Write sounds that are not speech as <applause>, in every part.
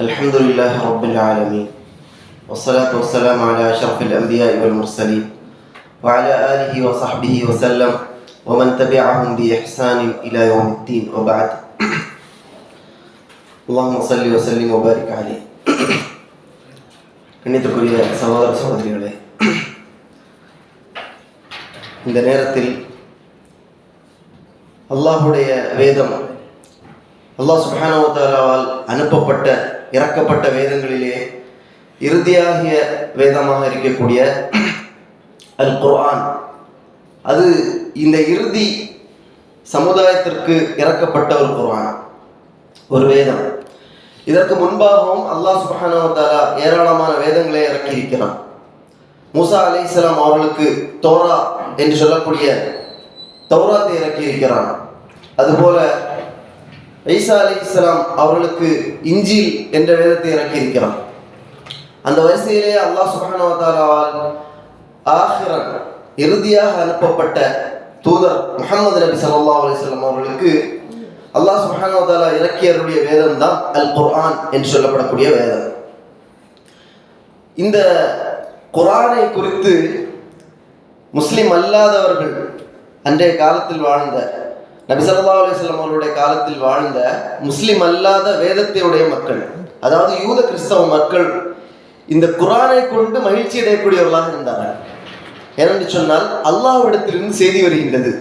الحمد لله رب العالمين والصلاة والسلام على أشرف الأنبياء والمرسلين وعلى آله وصحبه وسلم ومن تبعهم بإحسان إلى يوم الدين وبعد اللهم صل وسلم وبارك عليه கண்ணியத்துக்குரிய சகோதர சகோதரிகளே இந்த நேரத்தில் அல்லாஹுடைய வேதம் அல்லாஹ் சுப்ஹானவத்தாலாவால் அனுப்பப்பட்ட இறக்கப்பட்ட வேதங்களிலே இறுதியாகிய வேதமாக இருக்கக்கூடிய அல் குர்ஆன் அது இந்த இறுதி சமுதாயத்திற்கு இறக்கப்பட்ட ஒரு குர்ஆன் ஒரு வேதம். இதற்கு முன்பாகவும் அல்லாஹ் சுப்ஹானவத்தாலா ஏராளமான வேதங்களை இறக்கி இருக்கிறான் அலி இஸ்லாம் அவர்களுக்கு தோரா என்று சொல்லக்கூடிய தௌராத்தை இறக்கி இருக்கிறான் அதுபோல ஈசா அலி இஸ்லாம் அவர்களுக்கு இஞ்சில் என்ற வேதத்தை இறக்கி இருக்கிறார் அந்த வரிசையிலே அல்லாஹ் சுபஹானவத்தாலாவால் ஆஹிரன் இறுதியாக அனுப்பப்பட்ட தூதர் முகமது நபி சல்லா அலிஸ்லாம் அவர்களுக்கு அல்லாஹ் சுபஹானவத்தாலா இறக்கியருடைய வேதம் தான் அல் குர்ஆன் என்று சொல்லப்படக்கூடிய வேதம். இந்த குரானை குறித்து முஸ்லிம் அல்லாதவர்கள் அன்றைய காலத்தில் வாழ்ந்த நபி ஸல்லல்லாஹு அலைஹி காலத்தில் வாழ்ந்த முஸ்லிம் அல்லாத வேதத்தை உடைய மக்கள் அதாவது யூத கிறிஸ்தவ மக்கள் இந்த குரானை கொண்டு மகிழ்ச்சி அடையக்கூடியவர்களாக இருந்தார்கள். ஏனென்று சொன்னால் அல்லாஹ்விடத்திலிருந்து செய்தி வருகின்றது.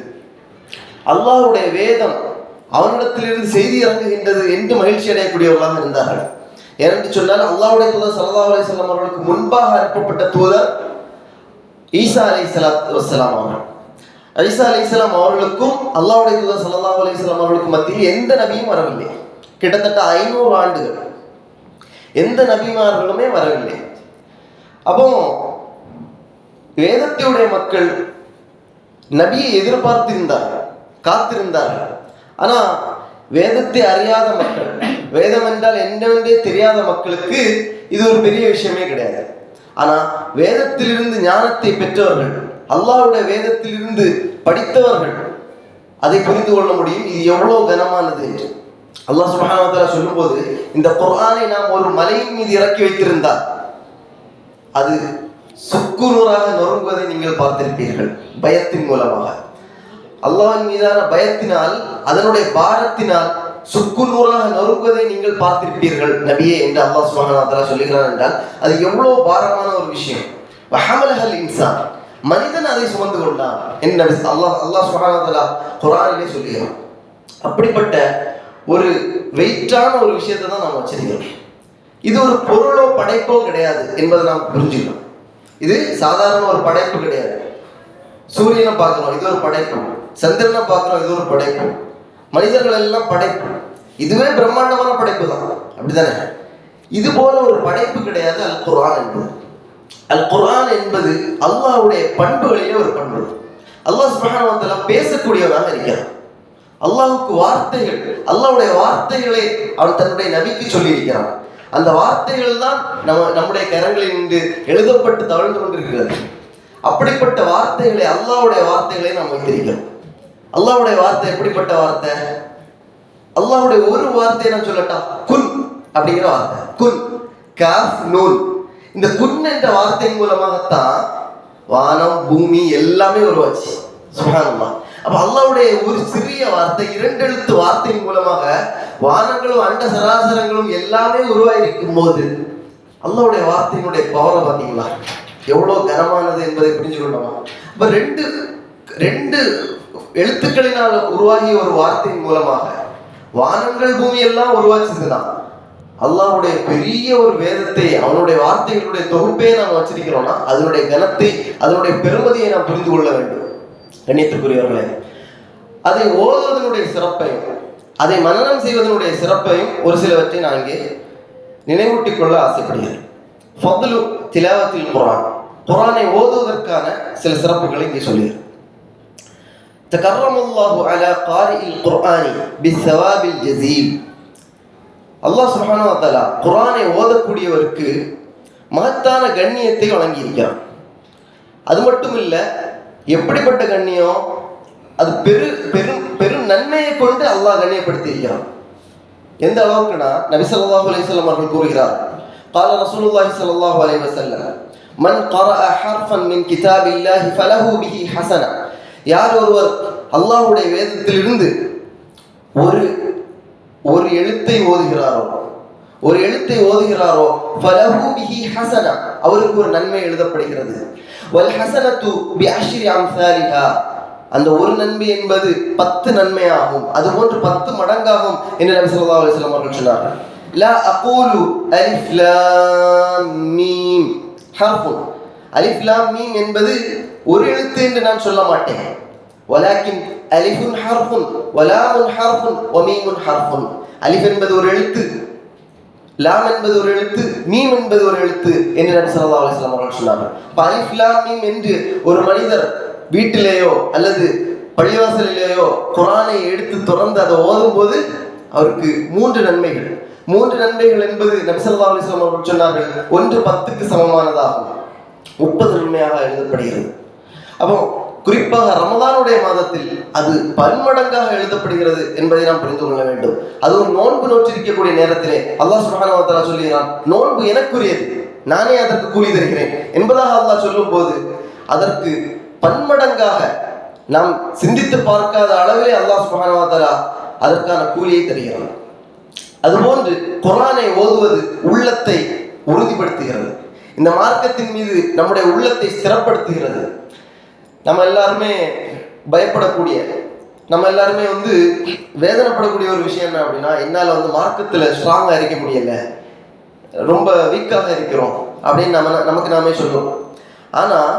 அல்லாஹ்வுடைய வேதம் அவனிடத்திலிருந்து செய்தி இறங்குகின்றது என்று மகிழ்ச்சி அடையக்கூடியவர்களாக இருந்தார்கள். ஏனென்று சொன்னால் அல்லாவுடைய தூதர் சல்லா அலைஹி அவர்களுக்கு முன்பாக அனுப்பப்பட்ட தூதர் ஈசா அலி சலாத் வசலாம் அவர்கள். ஐசா அலை இஸ்லாம் அவர்களுக்கும் அல்லாவுடைய தூதர் சல்லா அலைஹி அவர்களுக்கும் மத்தியில் எந்த நபியும் வரவில்லை. கிட்டத்தட்ட ஐநூறு ஆண்டுகள். எந்த நபிமார்களுமே வரவில்லை. அப்போ வேதத்தையுடைய மக்கள் நபியை எதிர்பார்த்திருந்தார்கள் காத்திருந்தார்கள். ஆனா வேதத்தை அறியாத மக்கள் வேதம் என்றால் என்னவென்றே தெரியாத மக்களுக்கு இது ஒரு பெரிய விஷயமே கிடையாது. ஆனா வேதத்திலிருந்து ஞானத்தை பெற்றவர்கள் அல்லாஹ்வுடைய வேதத்திலிருந்து படித்தவர்கள் அதை புரிந்து கொள்ள முடியும். இது எவ்வளவு கனமானது என்று. அல்லாஹ் சுப்ஹானஹு சொல்லும்போது இந்த குரானை நாம் ஒரு மலையின் மீது இறக்கி வைத்திருந்தால் அது சுக்குநூறாக நொறுங்குவதை நீங்கள் பார்த்திருப்பீர்கள் பயத்தின் மூலமாக. அல்லாஹின் மீதான பயத்தினால் அதனுடைய பாரத்தினால் சுக்குநூறாக நொறுங்குவதை நீங்கள் பார்த்திருப்பீர்கள் நபியே என்று அல்லாஹ் சுப்ஹானஹு சொல்லுகிறான் என்றால் அது எவ்வளவு பாரமான ஒரு விஷயம். இன்சான். மனிதன் அதை சுமந்து கொண்டான். என்ன அல்லாஹ் அல்லாஹ் சுப்ஹானஹு வ சொல்லுகிறான் அப்படிப்பட்ட ஒரு வெயிட்டான ஒரு விஷயத்தை தான் நாம் வச்சிருக்கிறோம். இது ஒரு பொருளோ படைப்போ கிடையாது என்பதை நாம் புரிஞ்சுக்கணும். இது சாதாரண ஒரு படைப்பு கிடையாது. சூரியனை பார்க்கணும் இது ஒரு படைப்பு. சந்திரனை பார்க்கணும் இது ஒரு படைப்பு. மனிதர்கள் எல்லாம் படைப்பு. இதுவே பிரம்மாண்டமான படைப்பு தான். அப்படிதானே இது போல ஒரு படைப்பு கிடையாது அல் குரான் என்பது. அல் குரான் என்பது அல்லாஹ்வுடைய பண்புகளிலே ஒரு பண்பு. அல்லாஹ் சுப்ஹானஹு வ தஆலா பேசக்கூடியவனாக அல்லாஹ்வுக்கு வார்த்தைகள் அல்லாஹ்வுடைய வார்த்தைகளை அவர் தன்னுடைய நபிக்கு சொல்லியிருக்கிறான் அந்த வார்த்தைகள் தான் நம்ம நம்முடைய கரங்களில் நின்று எழுதப்பட்டு தவழ்ந்து கொண்டிருக்கிறது. அப்படிப்பட்ட வார்த்தைகளை அல்லாஹ்வுடைய வார்த்தைகளை நாம் வைத்திருக்கிறோம். அல்லாஹ்வுடைய வார்த்தை எப்படிப்பட்ட வார்த்தை? அல்லாஹ்வுடைய ஒரு வார்த்தையை நான் சொல்லட்டா? குன் அப்படிங்கிற வார்த்தை. குன் காஃப் நூல். இந்த குன் என்ற வார்த்தையின் மூலமாகத்தான் வானம் பூமி எல்லாமே உருவாச்சு. சுகானமா அப்ப அல்லாவுடைய ஒரு சிறிய வார்த்தை இரண்டு எழுத்து வார்த்தையின் மூலமாக வானங்களும் அண்ட சராசரங்களும் எல்லாமே உருவாயிருக்கும் போது அல்லாவுடைய வார்த்தையினுடைய பவரை பார்த்தீங்களா? எவ்வளவு கனமானது என்பதை புரிஞ்சு கொண்டோமா? இப்ப ரெண்டு ரெண்டு எழுத்துக்களினால் உருவாகிய ஒரு வார்த்தையின் மூலமாக வானங்கள் பூமி எல்லாம் உருவாச்சதுதான் அல்லாவுடைய பெரிய ஒரு வேதத்தை அவனுடைய வார்த்தைகளுடைய தொகுப்பே நாம் வச்சிருக்கிறோம்னா அதனுடைய கனத்தை அதனுடைய பெருமதியை நாம் புரிந்து கொள்ள வேண்டும். கண்ணியத்துக்குரியவர்களே அதை ஓதுவதனுடைய சிறப்பையும் அதை மனநம் செய்வதனுடைய சிறப்பையும் ஒரு சிலவற்றை நான் இங்கே நினைவூட்டிக் கொள்ள ஆசைப்படுகிறேன். ஃபதுலு திலாவத்தில் குரான். குரானை ஓதுவதற்கான சில சிறப்புகளை இங்கே சொல்லுகிறேன். تكرم الله على قارئ القرآن بالثواب الجزيل அல்லாஹ் சுப்ஹானஹு வ தஆலா குர்ஆனை ஓதக்கூடியவருக்கு மகத்தான கண்ணியத்தை வழங்கியிருக்கிறான் அது மட்டும் இல்லை எப்படிப்பட்ட கண்ணியம் அது பெரு பெரும் பெரும் நன்மையை கொண்டு அல்லாஹ் கண்ணியப்படுத்தி இருக்கிறான் எந்த அளவுக்குனா நபி ஸல்லல்லாஹு அலைஹி வஸல்லம் அவர்கள் கூறுகிறார் قال رسول الله صلى الله عليه وسلم من قرأ حرفا من كتاب الله فله به حسنه யார் ஒருவர் அல்லாஹ்வுடைய வேதத்திலிருந்து ஒரு ஒரு எழுத்தை ஓதுகிறாரோ? ஒரு எழுத்தை ஓதுகிறாரோ? ஹசனா. அவருக்கு ஒரு நன்மை எழுதப்படுகிறது. வல் ஹசனத்து பி அஷ்ரி அந்த ஒரு நன்மை என்பது பத்து நன்மையாகும். அது போன்று பத்து மடங்காகும் என்று நபி சொல்லா அலுவலம் அவர்கள் சொன்னார்கள். லா அகோலு அலிஃப் லாம் மீம். ஹர்ஃபுன். அலிஃப் லாம் மீம் என்பது ஒரு எழுத்து என்று நான் சொல்ல மாட்டேன். வலாக்கின் அலிஃபுன் ஹர்ஃபுன் வலாமுன் ஹர்ஃபுன் வமீமுன் ஹர்ஃபுன் அலிஃப் என்பது ஒரு எழுத்து லாம் என்பது ஒரு எழுத்து மீம் என்பது ஒரு எழுத்து என்று நபி ஸல்லல்லாஹு அலைஹி அவர்கள் சொன்னார்கள் அலிஃப் லாம் மீம் என்று ஒரு மனிதர் வீட்டிலேயோ அல்லது பள்ளிவாசலிலேயோ குரானை எடுத்து தொடர்ந்து அதை ஓதும்போது அவருக்கு மூன்று நன்மைகள். மூன்று நன்மைகள் என்பது நபி அலிஸ்லாம் அவர்கள் சொன்னார்கள் ஒன்று பத்துக்கு சமமானதாகும் முப்பது நன்மையாக எழுதப்படுகிறது. அப்போ குறிப்பாக ரமதானுடைய மாதத்தில் அது பன்மடங்காக எழுதப்படுகிறது என்பதை நாம் புரிந்து கொள்ள வேண்டும். அது ஒரு நோன்பு நோற்றிருக்கக்கூடிய நேரத்திலே அல்லாஹ் சுப்ஹானஹு சொல்லுகிறான் நோன்பு எனக்குரியது. நானே அதற்கு கூலி தருகிறேன். என்பதாக அல்லாஹ் சொல்லும் போது அதற்கு பன்மடங்காக நாம் சிந்தித்து பார்க்காத அளவிலே அல்லாஹ் சுஹானா அதற்கான கூலியை தருகிறான். அதுபோன்று குரானை ஓதுவது உள்ளத்தை உறுதிப்படுத்துகிறது. இந்த மார்க்கத்தின் மீது நம்முடைய உள்ளத்தை ஸ்திரப்படுத்துகிறது. நம்ம எல்லாருமே பயப்படக்கூடிய நம்ம எல்லாருமே வந்து வேதனைப்படக்கூடிய ஒரு விஷயம் என்ன அப்படின்னா என்னால் வந்து மார்க்கத்தில் ஸ்ட்ராங்காக இருக்க முடியல. ரொம்ப வீக்காக இருக்கிறோம் அப்படின்னு நம்ம நமக்கு நாமே சொல்லுவோம். ஆனால்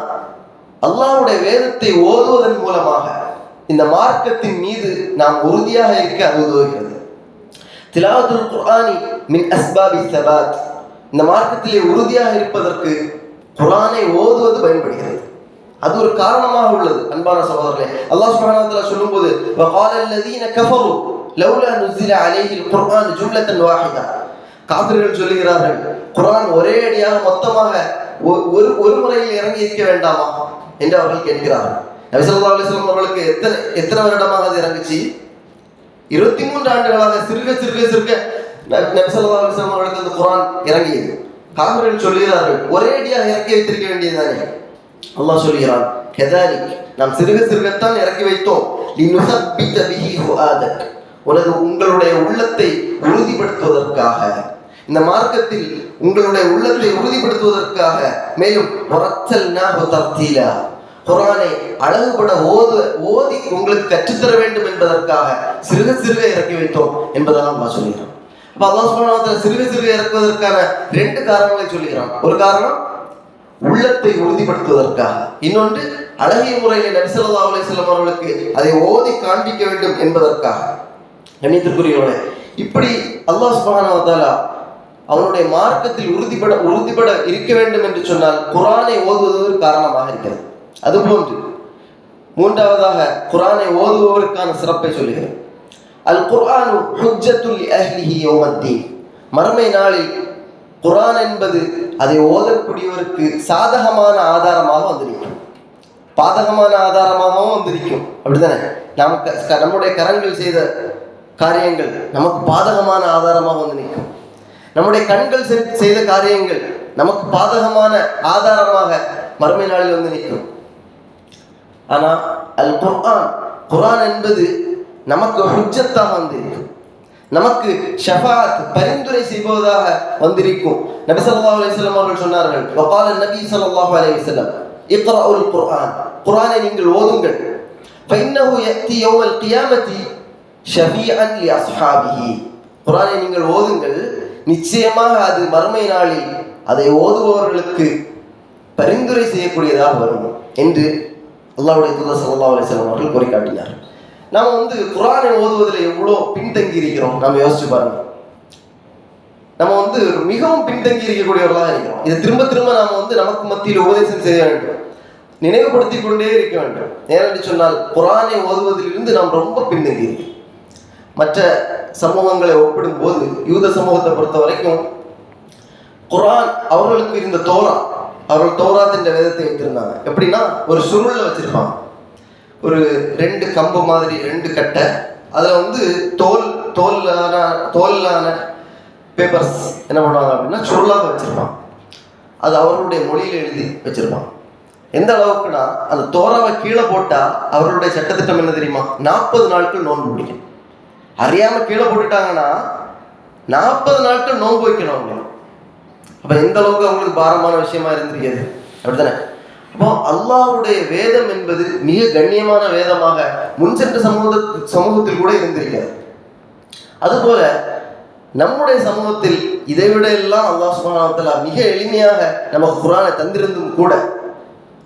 அல்லாவுடைய வேதத்தை ஓதுவதன் மூலமாக இந்த மார்க்கத்தின் மீது நாம் உறுதியாக இருக்க அது உதவுகிறது. திலாவத்துல் குர்ஆனி மின் அஸ்பாபி சபாத். இந்த மார்க்கத்திலே உறுதியாக இருப்பதற்கு குரானை ஓதுவது பயன்படுகிறது. அது ஒரு காரணமாக உள்ளது அன்பான சகோதரர்களே. அல்லாஹ் சுப்ஹானஹு வ தஆலா சொல்லும்போது வகால அல்லதீன கஃபரு லவ்லா நுஸில அலைஹி அல்குர்ஆன் ஜும்லத்தன் வாஹிதா. காபிர்கள் சொல்லுகிறார்கள் குர்ஆன் ஒரே அடியாக மொத்தமாக ஒ- ஒரு ஒரு முறையில் இறங்கி இருக்க வேண்டாமா? என்று அவர்கள் கேட்கிறார்கள். நபி ஸல்லல்லாஹு அலைஹி வஸல்லம் அவர்களுக்கு எத்தனை எத்தனை வருடமாக அது இறங்குச்சு? இருபத்தி மூன்று ஆண்டுகளாக சிறுக சிறுக சிறுக ந- நபி ஸல்லல்லாஹு அலைஹி வஸல்லம் அவர்களுக்கு அந்த குர்ஆன் இறங்கியது. காபிர்கள் சொல்லுகிறார்கள் ஒரே அடியாக இறக்கி வைத்திருக்க வேண்டியதுதானே? அல்லாஹ் சொல்கிறான் கதாலிக் நாம் சிறுக சிறுகத்தான் இறக்கி வைத்தோம். உனது உங்களுடைய உள்ளத்தை உறுதிப்படுத்துவதற்காக. இந்த மார்க்கத்தில் உங்களுடைய உள்ளத்தை உறுதிப்படுத்துவதற்காக மேலும் குரானை அழகுபட ஓத ஓதி உங்களுக்கு கற்றுத்தர வேண்டும் என்பதற்காக சிறுக சிறுக இறக்கி வைத்தோம் என்பதெல்லாம் அம்மா சொல்கிறான் அப்ப அல்லாஹ் சுப்ஹானஹு சிறுக சிறுக இறக்குவதற்கான ரெண்டு காரணங்களை சொல்லுகிறான். ஒரு காரணம் உள்ளத்தை உறுதிப்படுத்துவதற்காக. இன்னொன்று அழகிய முறையில் நபி ஸல்லல்லாஹு அலைஹி அவர்களுக்கு அதை ஓதி காண்பிக்க வேண்டும் என்பதற்காக. கண்ணியத்திற்குரியவர்களே இப்படி அல்லாஹ் சுப்ஹானஹு அவனுடைய மார்க்கத்தில் உறுதிப்பட உறுதிப்பட இருக்க வேண்டும் என்று சொன்னால் குரானை ஓதுவது காரணமாக இருக்கிறது. அதுபோன்று மூன்றாவதாக குரானை ஓதுபவருக்கான சிறப்பை சொல்லுகிறேன் அல் குர்ஆன் ஹுஜ்ஜத்துல் அஹ்லிஹி யௌமத்தீன். மறுமை நாளில் குரான் என்பது அதை ஓதக்கூடியவருக்கு சாதகமான ஆதாரமாக வந்திருக்கும். பாதகமான ஆதாரமாகவும் வந்திருக்கும். அப்படிதானே நமக்கு க- நம்முடைய கரங்கள் செய்த காரியங்கள் நமக்கு பாதகமான ஆதாரமாக வந்து நிற்கும். நம்முடைய கண்கள் செ- செய்த காரியங்கள் நமக்கு பாதகமான ஆதாரமாக மறுமை நாளில் வந்து நிற்கும். ஆனா அல் குர்ஆன் குரான் என்பது நமக்கு ஹுஜத்தாக வந்து இருக்கும் நமக்கு ஷஃபாத் பரிந்துரை செய்வதாக வந்திருக்கும் நபி ஸல்லல்லாஹு அலைஹி வஸல்லம் அவர்கள் சொன்னார்கள் வகால நபி ஸல்லல்லாஹு அலைஹி வஸல்லம் இக்ரஉல் குர்ஆன் குர்ஆனை நீங்கள் ஓதுங்கள் فإنه يأتي يوم القيامة شفيعا لأصحابه குர்ஆனை நீங்கள் ஓதுங்கள் நிச்சயமாக அது மறுமை நாளில் அதை ஓதுபவர்களுக்கு பரிந்துரை செய்யக்கூடியதாக வரும் என்று அல்லாஹ்வுடைய தூதர் ஸல்லல்லாஹு அலைஹி வஸல்லம் அவர்கள் கூறி காட்டினார் நாம் வந்து குரானை ஓதுவதில் எவ்வளோ பின்தங்கி இருக்கிறோம்? நம்ம யோசிச்சு பாருங்க. நம்ம வந்து மிகவும் பின்தங்கி இருக்கக்கூடியவர்களாக இருக்கிறோம் இதை திரும்ப திரும்ப நாம் வந்து நமக்கு மத்தியில் உபதேசம் செய்ய வேண்டும். நினைவுபடுத்திக் கொண்டே இருக்க வேண்டும். ஏனென்று சொன்னால் குரானை ஓதுவதிலிருந்து நாம் ரொம்ப பின்தங்கி இருக்கிறோம். மற்ற சமூகங்களை ஒப்பிடும்போது யூத சமூகத்தை பொறுத்த வரைக்கும் குரான் அவர்களுக்கு இருந்த தோரா அவர்கள் தோராத் என்ற வேதத்தை வைத்திருந்தாங்க. எப்படின்னா ஒரு சுருளில் வச்சிருப்பாங்க. ஒரு ரெண்டு கம்பு மாதிரி ரெண்டு கட்டை. அதில் வந்து தோல் தோல்லான தோல்லான பேப்பர்ஸ் என்ன பண்ணுவாங்க அப்படின்னா சுருளாக வச்சுருப்பான் அது அவர்களுடைய மொழியில் எழுதி வச்சுருப்பான் எந்த அளவுக்குன்னா அந்த தோராவை கீழே போட்டால் அவர்களுடைய சட்டத்திட்டம் என்ன தெரியுமா? நாற்பது நாட்கள் நோன்பு பிடிக்கும் அறியாமல் கீழே போட்டுட்டாங்கன்னா நாற்பது நாட்கள் நோன்பு வைக்கணும் அவங்க அப்போ எந்த அளவுக்கு அவங்களுக்கு பாரமான விஷயமா இருந்திருக்கிறது? அப்படித்தானே? அல்லாவுடைய அல்லாஹ்வுடைய வேதம் என்பது மிக கண்ணியமான வேதமாக முன் சென்ற சமூக சமூகத்தில் கூட இருந்திருக்கிறது. அதுபோல நம்முடைய சமூகத்தில் இதை விட எல்லாம் அல்லாஹ் சுப்ஹானஹு மிக எளிமையாக நம்ம குரானை தந்திருந்தும் கூட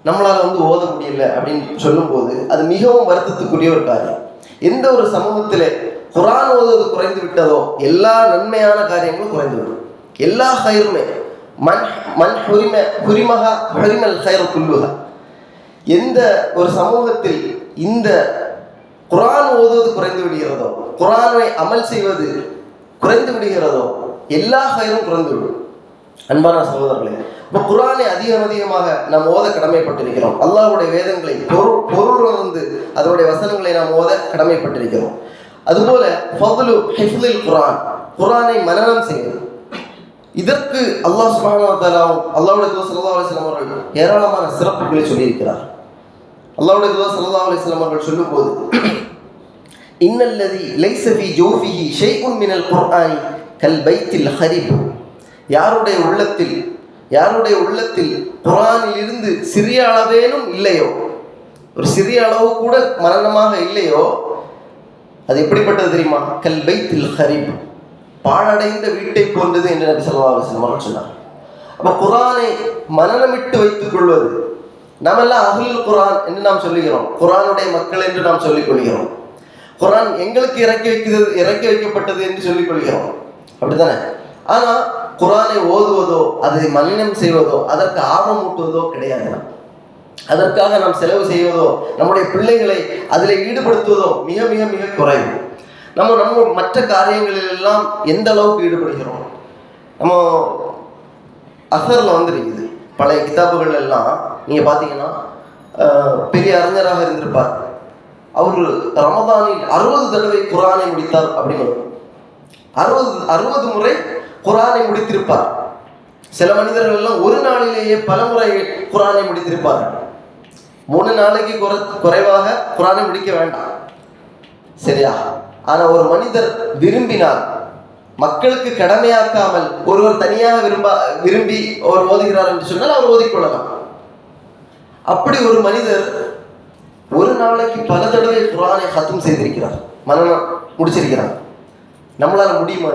நம்மளால் வந்து ஓத முடியல அப்படின்னு சொல்லும்போது அது மிகவும் வருத்தத்துக்குரிய ஒரு காரியம். எந்த ஒரு சமூகத்தில் குரான் ஓதுவது குறைந்து விட்டதோ எல்லா நன்மையான காரியங்களும் குறைந்து விடும். எல்லா கயிறுமே மண் மண் ஹுரிம ஹுரிமகா ஹுரிமல் கயிறு குல்லுகா எந்த ஒரு சமூகத்தில் இந்த குரான் ஓதுவது குறைந்து விடுகிறதோ குரானை அமல் செய்வது குறைந்து விடுகிறதோ எல்லா கயிறும் குறைந்து விடும். அன்பான சகோதரர்களே இப்போ குரானை அதிகம் அதிகமாக நாம் ஓத கடமைப்பட்டிருக்கிறோம். அல்லாஹுடைய வேதங்களை பொருள் பொருள் உணர்ந்து அதனுடைய வசனங்களை நாம் ஓத கடமைப்பட்டிருக்கிறோம். அதுபோல ஃபதுலு ஹிஃப்லில் குரான் குரானை மனனம் செய்வது இதற்கு அல்லாஹ் சுபானாவும் அல்லாவுடைய தஆலாவும் சல்லா அலிஸ்லாம் அவர்கள் ஏராளமான சிறப்புகளை சொல்லியிருக்கிறார். அல்லாவுடைய தூதர் சல்லா அலிஸ்லாம் வஸல்லம் அவர்கள் சொல்லும்போது இன்னல்லதி லைசபி ஜோஃபிஹி ஜௌஃபிஹி மினல் குர்ஆனி கல் பைத்தில் ஹரிப். யாருடைய உள்ளத்தில் யாருடைய உள்ளத்தில் குரானில் இருந்து சிறிய அளவேனும் இல்லையோ ஒரு சிறிய அளவு கூட மரணமாக இல்லையோ அது எப்படிப்பட்டது தெரியுமா? கல் பைத்தில் ஹரிப். பாழடைந்த வீட்டை போன்றது என்று நபி சொல்லா அவர்கள் சொன்னார் அப்போ குரானை மனநமிட்டு வைத்துக் கொள்வது நாமெல்லாம் அஹ்லுல் குரான் என்று நாம் சொல்லுகிறோம். குரானுடைய மக்கள் என்று நாம் சொல்லிக் கொள்கிறோம். குரான் எங்களுக்கு இறக்கி வைக்கிறது இறக்கி வைக்கப்பட்டது என்று சொல்லிக் கொள்கிறோம். அப்படித்தானே? ஆனா குரானை ஓதுவதோ அதை மலினம் செய்வதோ அதற்கு ஆர்வம் ஊட்டுவதோ கிடையாது அதற்காக நாம் செலவு செய்வதோ நம்முடைய பிள்ளைகளை அதில் ஈடுபடுத்துவதோ மிக மிக மிக குறைவு. நம்ம நம்ம மற்ற காரியங்களிலெல்லாம் எந்த அளவுக்கு ஈடுபடுகிறோம்? நம்ம அசரில் வந்துருக்குது. பழைய கிதாபுகள் எல்லாம் நீங்கள் பார்த்தீங்கன்னா பெரிய அறிஞராக இருந்திருப்பார். அவர் ரமதானில் அறுபது தடவை குரானை முடித்தார் அப்படின்னு அறுபது அறுபது முறை குரானை முடித்திருப்பார். சில மனிதர்கள் எல்லாம் ஒரு நாளிலேயே பல முறை குரானை முடித்திருப்பார்கள். மூணு நாளைக்கு குறை குறைவாக குரானை முடிக்க வேண்டாம். சரியா? ஆனால் ஒரு மனிதர் விரும்பினால் மக்களுக்கு கடமையாக்காமல் ஒருவர் தனியாக விரும்ப விரும்பி அவர் ஓதுகிறார் என்று சொன்னால் அவர் ஓதிக்கொள்ளலாம். அப்படி ஒரு மனிதர் ஒரு நாளைக்கு பல தடவை குரானை ஹத்தம் செய்திருக்கிறார். மனநம் முடிச்சிருக்கிறார். நம்மளால முடியுமா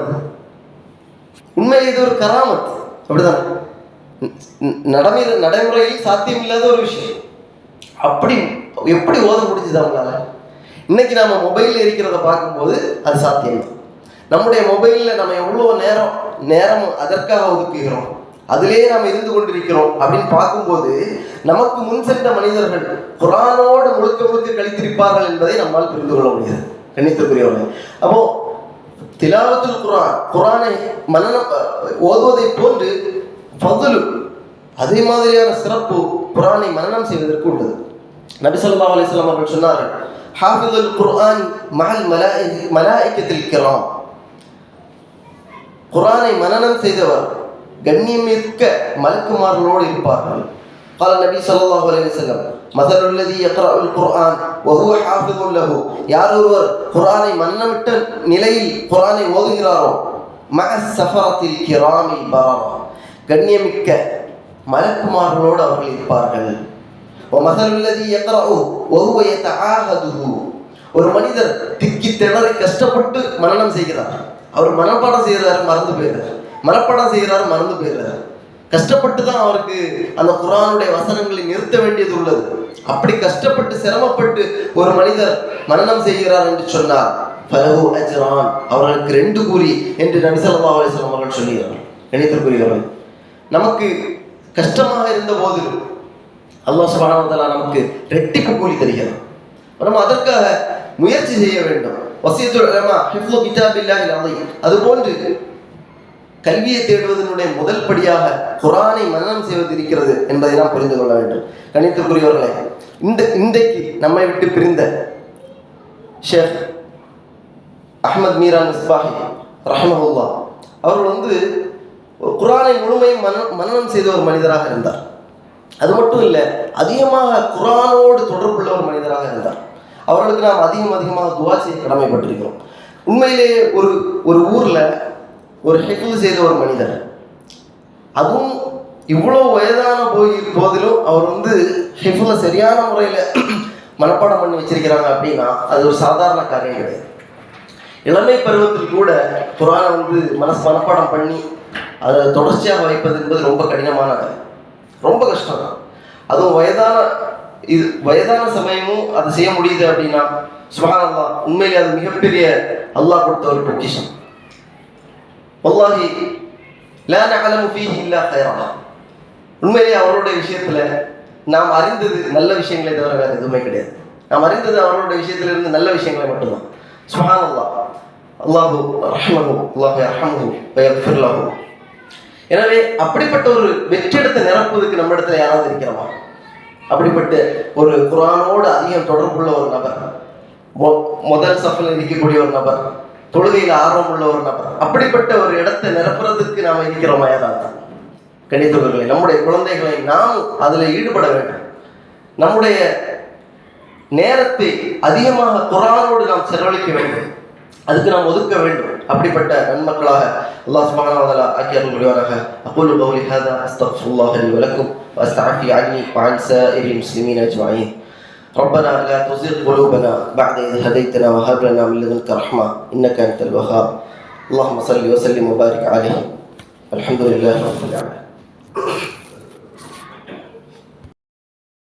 உண்மையில் இது ஒரு கராமத். அப்படிதான்? நடைமுறை நடைமுறையில் சாத்தியமில்லாத ஒரு விஷயம். அப்படி எப்படி ஓத முடிஞ்சது அவங்களால? இன்னைக்கு நம்ம மொபைலில் இருக்கிறத பார்க்கும்போது அது சாத்தியம். நம்முடைய மொபைலில் நம்ம எவ்வளோ நேரம் நேரம் அதற்காக ஒதுக்குகிறோம்? அதிலேயே நாம் இருந்து கொண்டிருக்கிறோம் அப்படின்னு பார்க்கும்போது நமக்கு முன் சென்ற மனிதர்கள் குரானோடு முழுக்க முழுக்க கழித்திருப்பார்கள் என்பதை நம்மால் புரிந்து கொள்ள முடியாது கணித்திற்குரியவர்கள் அப்போ திலாவத்தில் குரான் குரானை மனநம் ஓதுவதை போன்று பதிலு அதே மாதிரியான சிறப்பு குரானை மனநம் செய்வதற்கு உள்ளது நபி ஸல்லல்லாஹு அலைஹி அவர்கள் சொன்னார்கள் حافظ القرآن مع الملائكة الكرام குரானை மனநம் செய்தவர் கண்ணியம் மிக்க மலக்குமார்களோடு இருப்பார்கள். قال النبي صلى الله عليه وسلم مثل الذي يقرأ القرآن وهو حافظ له. யார் ஒருவர் குரானை மன்னமிட்ட நிலையில் குரானை ஓதுகிறாரோ மக சஃபரத்தில் கிராமில் பரா கண்ணியமிக்க மலக்குமார்களோடு அவர்கள் இருப்பார்கள். ஒரு மனிதர் திக்கி திணறி கஷ்டப்பட்டு மனனம் செய்கிறார். அவர் மனப்பாடம் செய்கிறாரு மறந்து போயிடுறார். மனப்பாடம் செய்கிறாரு மறந்து போயிடுறாரு. கஷ்டப்பட்டு தான் அவருக்கு அந்த குரானுடைய வசனங்களை நிறுத்த வேண்டியது உள்ளது. அப்படி கஷ்டப்பட்டு சிரமப்பட்டு ஒரு மனிதர் மனனம் செய்கிறார் என்று சொன்னார். பலகு அஜ்ரான். அவர்களுக்கு ரெண்டு கூறி என்று நபி ஸல்லல்லாஹு அலைஹி வஸல்லம் அவர்கள் சொல்கிறார்கள். நமக்கு கஷ்டமாக இருந்த போதிலும் அல்லாஹ் சுப்ஹானஹு நமக்கு ரெட்டிப்பு கூலி தருகிறான். நம்ம அதற்காக முயற்சி செய்ய வேண்டும். அதுபோன்று கல்வியை தேடுவதனுடைய முதல் படியாக குரானை மனநம் செய்வது இருக்கிறது என்பதை நாம் புரிந்து கொள்ள வேண்டும். கணித்துக்குரியவர்களே இந்த இன்றைக்கு நம்மை விட்டு பிரிந்த ஷேக் அஹமத் மீரான் மிஸ்பாஹி ரஹமஹுல்லா அவர்கள் வந்து குரானை முழுமையும் மன மனநம் செய்த ஒரு மனிதராக இருந்தார். அது மட்டும் இல்லை அதிகமாக குரானோடு தொடர்புள்ள ஒரு மனிதராக இருந்தார். அவர்களுக்கு நாம் அதிகம் அதிகமாக துவா செய்ய கடமைப்பட்டிருக்கிறோம். உண்மையிலேயே ஒரு ஒரு ஊரில் ஒரு ஹெக்கில் செய்த ஒரு மனிதர். அதுவும் இவ்வளோ வயதான போய் போதிலும் அவர் வந்து ஹெஃபில் சரியான முறையில் <clears throat> மனப்பாடம் பண்ணி வச்சிருக்கிறாங்க அப்படின்னா அது ஒரு சாதாரண காரியம் கிடையாது. இளமை பருவத்தில் கூட குரானை வந்து மனசு மனப்பாடம் பண்ணி அதை தொடர்ச்சியாக வைப்பது என்பது ரொம்ப கடினமான ரொம்ப கஷ்டம் தான் அதுவும் வயதான இது வயதான சமயமும் அதை செய்ய முடியுது அப்படின்னா சுபஹானல்லாஹ் உண்மையிலே அது மிகப்பெரிய அல்லாஹ் கொடுத்த ஒரு பொக்கிஷம். வல்லாஹி லா நஅலமு ஃபீஹி இல்லா உண்மையிலேயே அவருடைய விஷயத்துல நாம் அறிந்தது நல்ல விஷயங்களை தவிர வேற எதுவுமே கிடையாது. நாம் அறிந்தது அவருடைய விஷயத்துல இருந்து நல்ல விஷயங்களை மட்டும்தான். சுபஹானல்லாஹ் அல்லாஹு ரஹ்மஹு அல்லாஹு யர்ஹமுஹு வ யக்ஃபிர் லஹு. எனவே அப்படிப்பட்ட ஒரு வெற்றிடத்தை நிரப்புவதற்கு நம்ம இடத்துல யாராவது இருக்கிறோமா? அப்படிப்பட்ட ஒரு குரானோடு அதிகம் தொடர்புள்ள ஒரு நபர் மொ- முதல் சஃபில் இருக்கக்கூடிய ஒரு நபர் தொழுகையில் ஆர்வம் உள்ள ஒரு நபர் அப்படிப்பட்ட ஒரு இடத்தை நிரப்புறதுக்கு நாம் இருக்கிறோமா யாராவது? கணித்தவர்களை நம்முடைய குழந்தைகளை நாம் அதில் ஈடுபட வேண்டும். நம்முடைய நேரத்தை அதிகமாக குரானோடு நாம் செலவழிக்க வேண்டும். அதுக்கு நாம் ஒதுக்க வேண்டும் அப்படிப்பட்ட நன்மக்களாக அல்லாஹ் சுப்ஹானஹு வ தஆலா ஆக்கி அருள் புரிவாராக அகூலு கௌலி ஹாதா அஸ்தக்ஃபிருல்லாஹ லி வ லக்கும் واستعفي عني وعن سائر المسلمين اجمعين ربنا لا تزغ قلوبنا بعد إذ هديتنا وهب لنا من لدنك رحمة إنك أنت الوهاب اللهم صل وسلم وبارك عليه الحمد لله رب العالمين